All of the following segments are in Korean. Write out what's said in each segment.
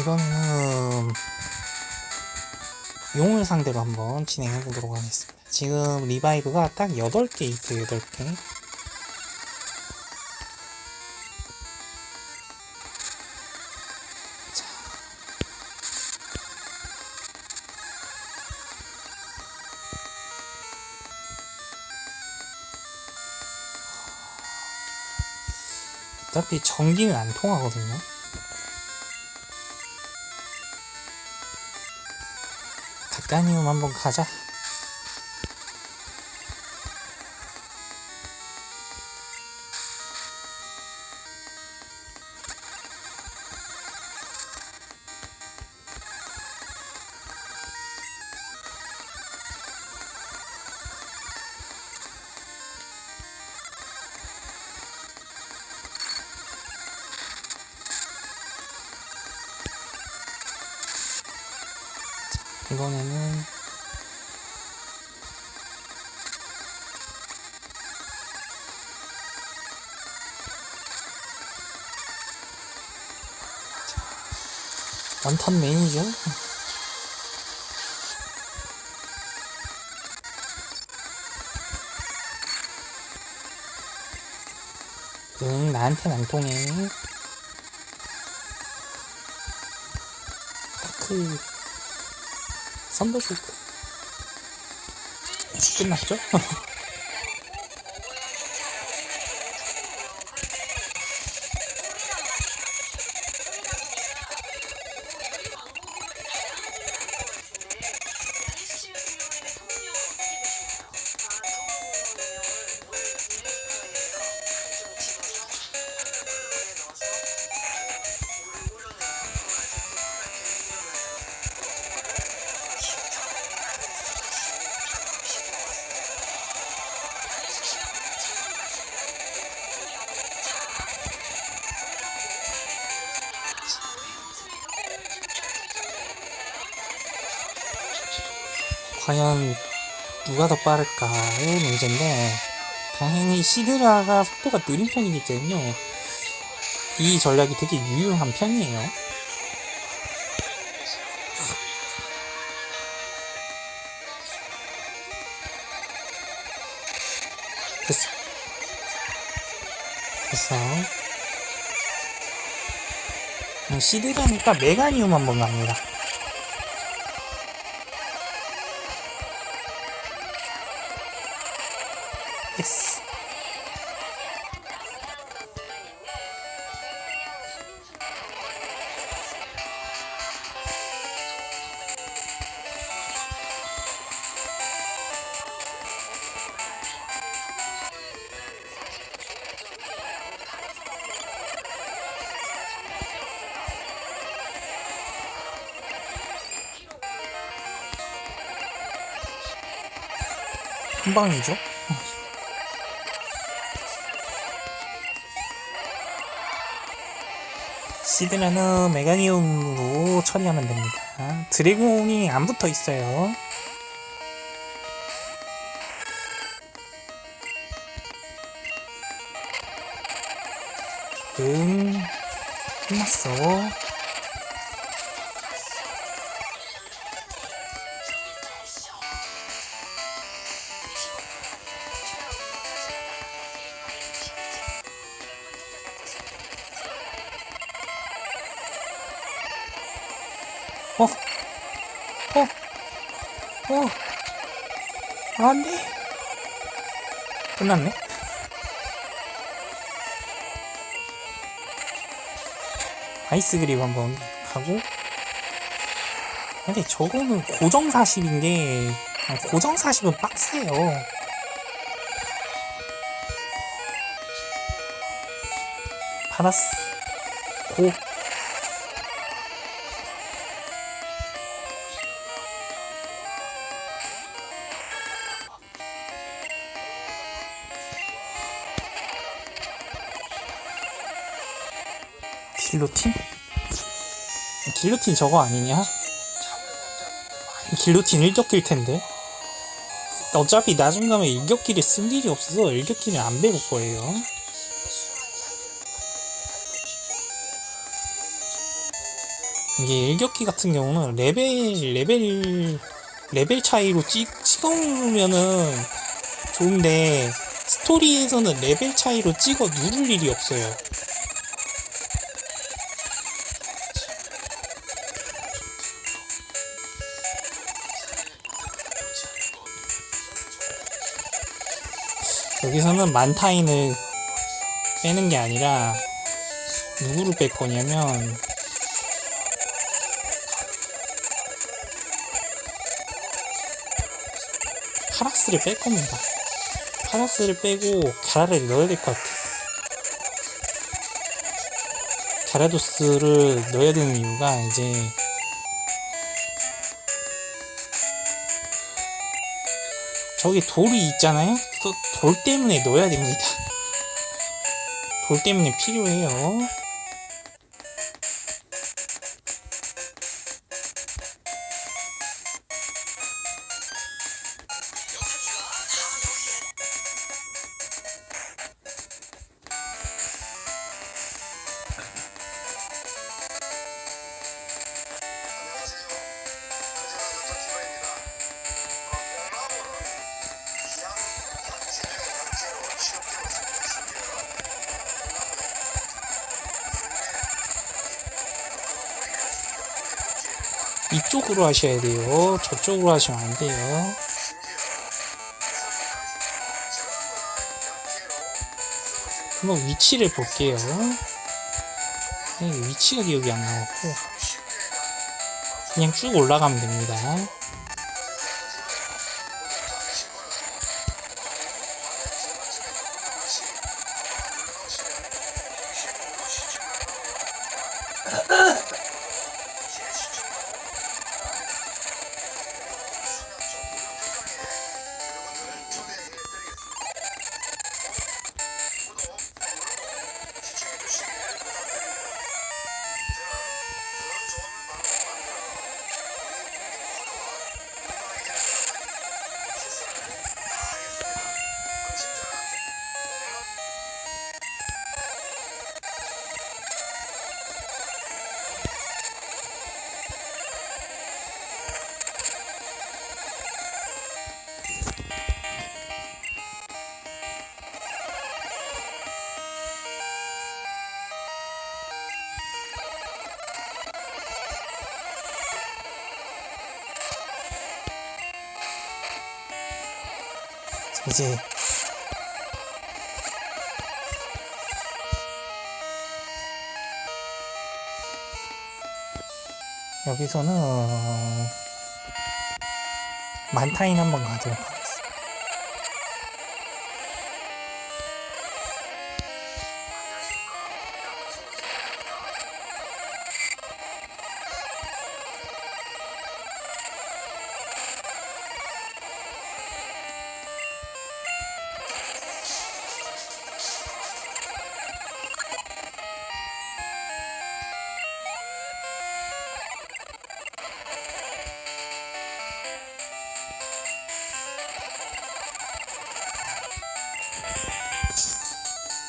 이번에는 용을 상대로 한번 진행해 보도록 하겠습니다. 지금 리바이브가 딱 8개 있어요, 8개. 자. 어차피 전기는 안 통하거든요. 까니움 한번 가자. 원턴 메인이죠. 응, 나한텐 안 통해. 다크 선더쇼크 끝났죠? 과연 누가 더 빠를까의 문제인데 다행히 시드라가 속도가 느린 편이기 때문에 이 전략이 되게 유용한 편이에요. 됐어. 됐어. 음, 시드라니까 메가니움 한번 갑니다. 한 방이죠? 시드라는 메가니움으로 처리하면 됩니다. 드래곤이 안 붙어 있어요. 어, 안 돼. 끝났네. 아이스 그립 한번 가고. 근데 저거는 고정 40인데, 고정 40은 빡세요. 받았어. 고. 길로틴? 길로틴 저거 아니냐? 길로틴 일격길 텐데. 어차피 나중 가면 일격길을 쓸 일이 없어서 일격길을 안 배울 거예요. 이게 일격기 같은 경우는 레벨 레벨 레벨 차이로 찍 찍어놓으면은 좋은데 스토리에서는 레벨 차이로 찍어 누를 일이 없어요. 여기서는 만타인을 빼는 게 아니라 누구를 뺄 거냐면 파라스를 뺄 겁니다. 파라스를 빼고 갸라를 넣어야 될 것 같아요. 갸라도스를 넣어야 되는 이유가 이제 저기 돌이 있잖아요? 또돌 때문에 넣어야 됩니다. 돌 때문에 필요해요. 이쪽으로 하셔야 돼요. 저쪽으로 하시면 안 돼요. 한번 위치를 볼게요. 네, 위치가 기억이 안 나갖고 그냥 쭉 올라가면 됩니다. 이제 여기서는 만타인 한번 가도록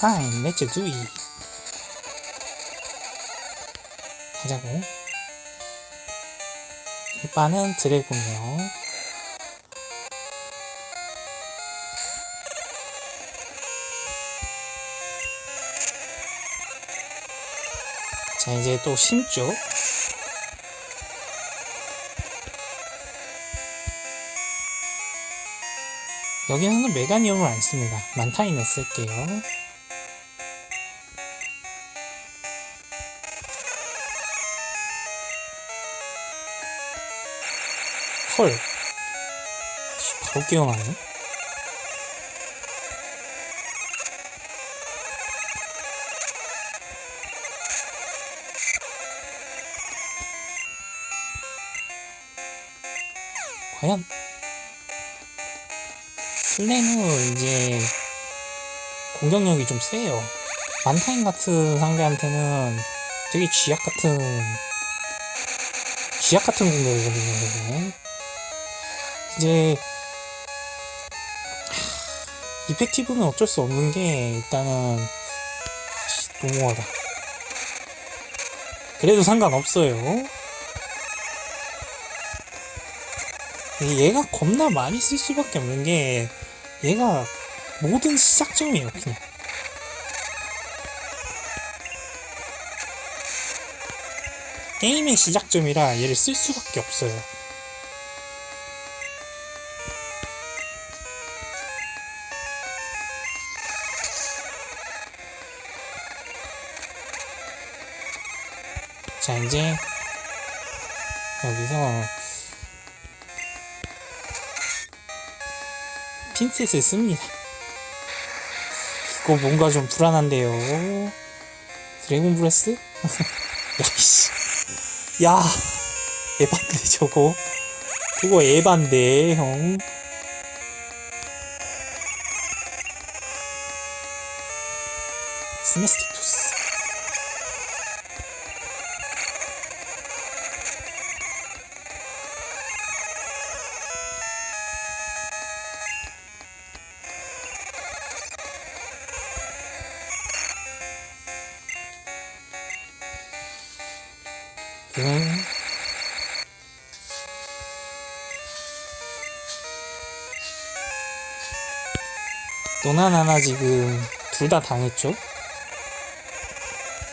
하겠습니다. Fine, let's. 가자고. 일반은 드래곤이요. 자, 이제 또 심죠. 여기서는 메가니움을 안 씁니다. 만타인을 쓸게요. 헐. 씨, 바로 끼어나네. 과연 슬램은 이제 공격력이 좀 세요. 만타인 같은 상대한테는 되게 쥐약 같은 쥐약 같은 공격이거든요. 이제 하, 이펙티브는 어쩔 수 없는 게 일단은 씨, 너무하다. 그래도 상관없어요. 얘가 겁나 많이 쓸 수밖에 없는 게 얘가 모든 시작점이에요 그냥 게임의 시작점이라 얘를 쓸 수밖에 없어요 자 이제 여기서 핀셋을 씁니다. 이거 뭔가 좀 불안한데요. 드래곤 브레스? 야이씨. 야, 에반데 저거. 그거 에반데 형. 스메스틱 투스. 음. 너나 나나 지금 둘 다 당했죠?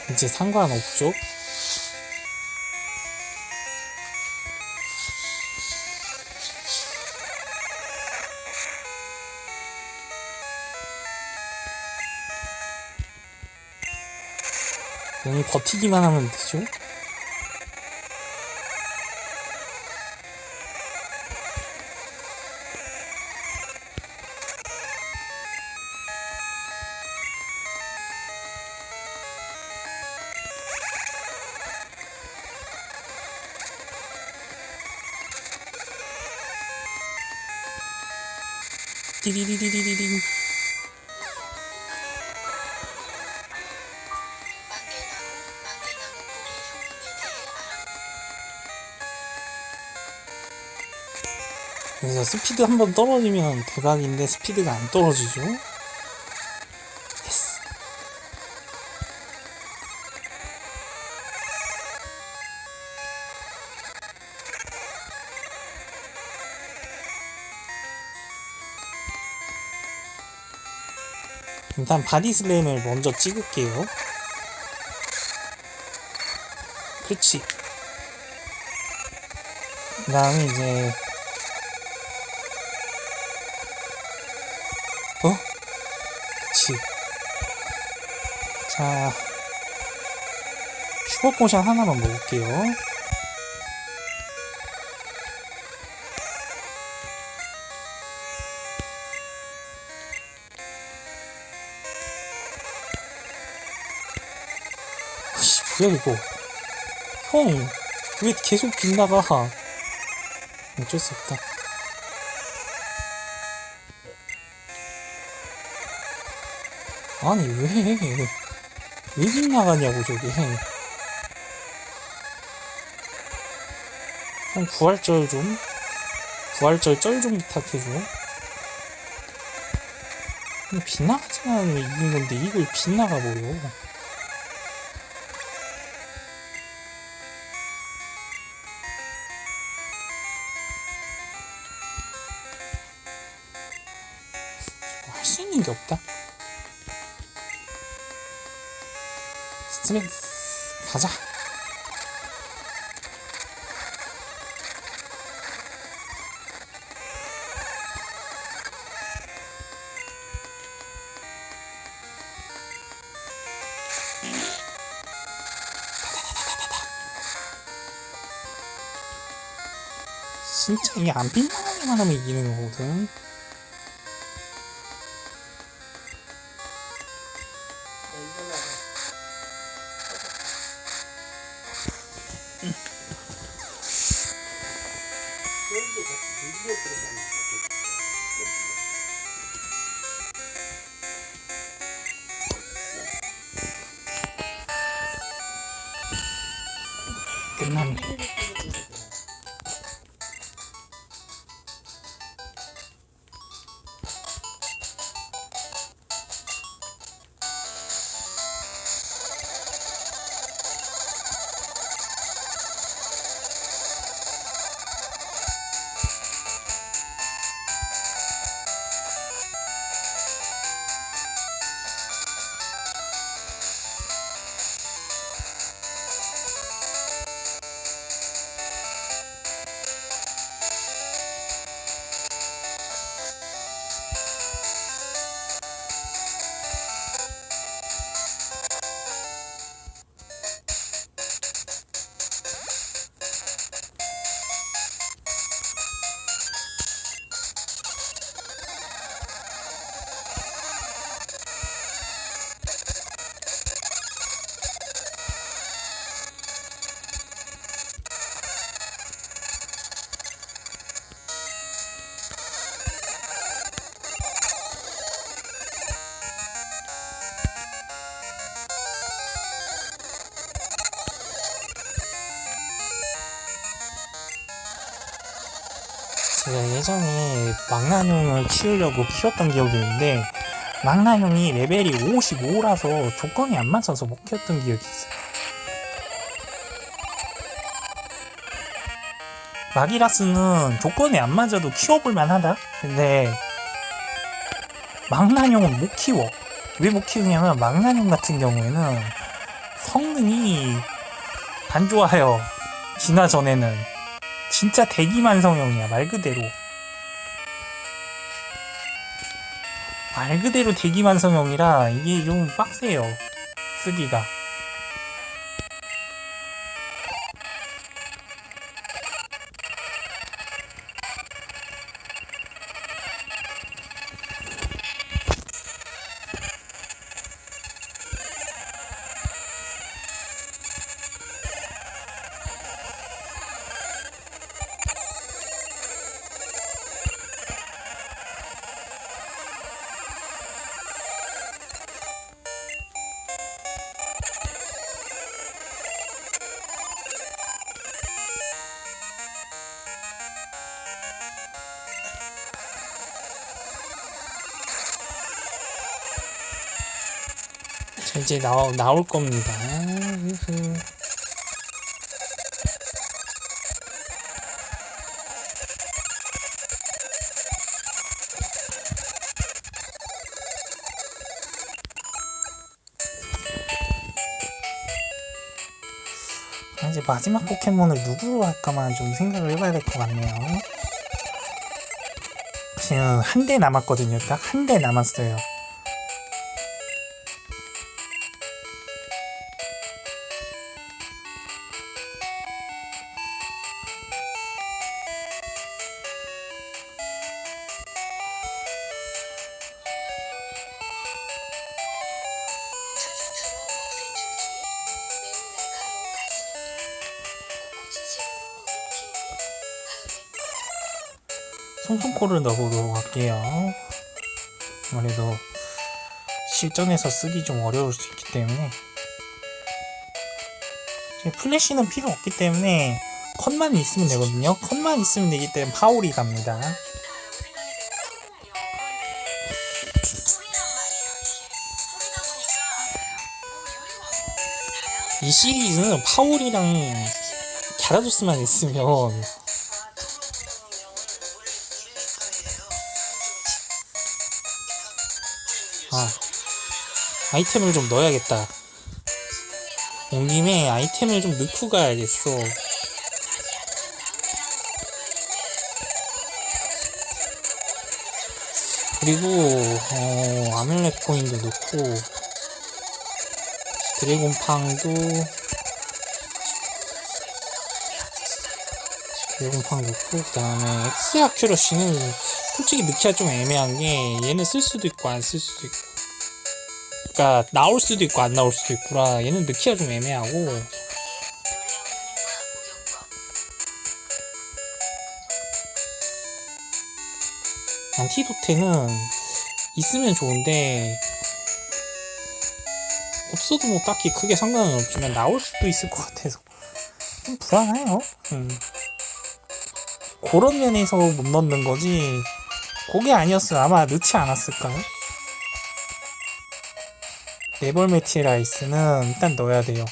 이제 상관없죠? 응, 버티기만 하면 되죠? 그래서 스피드 한 번 떨어지면 대박인데 스피드가 안 떨어지죠? 예스. 일단 바디슬램을 먼저 찍을게요. 그렇지. 그 다음에 이제 어? 그치. 자, 슈퍼포션 하나만 먹을게요. 아씨, 뭐야, 이거. 형, 왜 계속 빗나가? 어쩔 수 없다. 아니 왜? 왜 빗나가냐고 저게. 형 부활절 좀? 부활절 쩔 좀 부탁해줘. 그냥 빗나가지만 않으면 이긴 건데 이걸 빗나가 버려. 할 수 있는 게 없다 스트렝스 가자. 진짜 이게 안 빗나가기만 하면 이기는 거거든 망나뇽을 키우려고 키웠던 기억이 있는데 망나뇽이 레벨이 55라서 조건이 안 맞아서 못 키웠던 기억이 있어요. 마기라스는 조건이 안 맞아도 키워볼 만 하다? 근데 망나뇽은 못 키워. 왜 못 키우냐면 망나뇽 같은 경우에는 성능이 안 좋아요. 진화 전에는. 진짜 대기만 성형이야 말 그대로 말 그대로 대기만성형이라 이게 좀 빡세요 쓰기가 이제 나오, 나올 겁니다. 아, 이제 마지막 포켓몬을 누구로 할까만 좀 생각을 해봐야 될 것 같네요. 지금 한 대 남았거든요. 딱 한 대 남았어요. 송송코를 넣어보도록 할게요. 아무래도 실전에서 쓰기 좀 어려울 수 있기 때문에 플래시는 필요 없기 때문에 컷만 있으면 되거든요. 컷만 있으면 되기 때문에 파울이 갑니다. 이 시리즈는 파울이랑 갸라도스만 있으면 아 아이템을 좀 넣어야겠다. 온 김에 아이템을 좀 넣고 가야겠어. 그리고 어, 아뮬렛 코인도 넣고 드래곤팡도 드래곤팡 넣고 그 다음에 엑스 아큐러시는 솔직히 넣기가 좀 애매한 게 얘는 쓸 수도 있고 안 쓸 수도 있고 그러니까 나올 수도 있고 안 나올 수도 있구라 얘는 넣기가 좀 애매하고 안티도테는 있으면 좋은데 없어도 뭐 딱히 크게 상관은 없지만 나올 수도 있을 것 같아서 좀 불안해요. 음. 그런 면에서 못 넣는 거지. 그게 아니었으면 아마 넣지 않았을까요? 네벌 메티라이스는 일단 넣어야 돼요.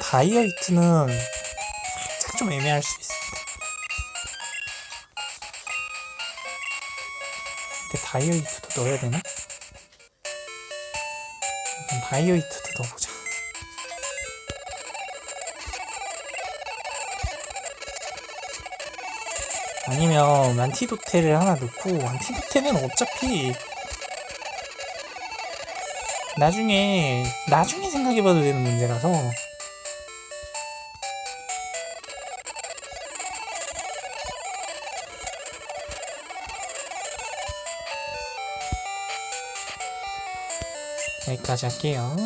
다이어이트는 살짝 좀 애매할 수 있습니다. 근데 다이어이트도 넣어야 되나? 그럼 다이어이트도 넣어보자. 아니면 안티도테를 하나 넣고 안티도테는 어차피 나중에 나중에 생각해봐도 되는 문제라서 여기까지 할게요.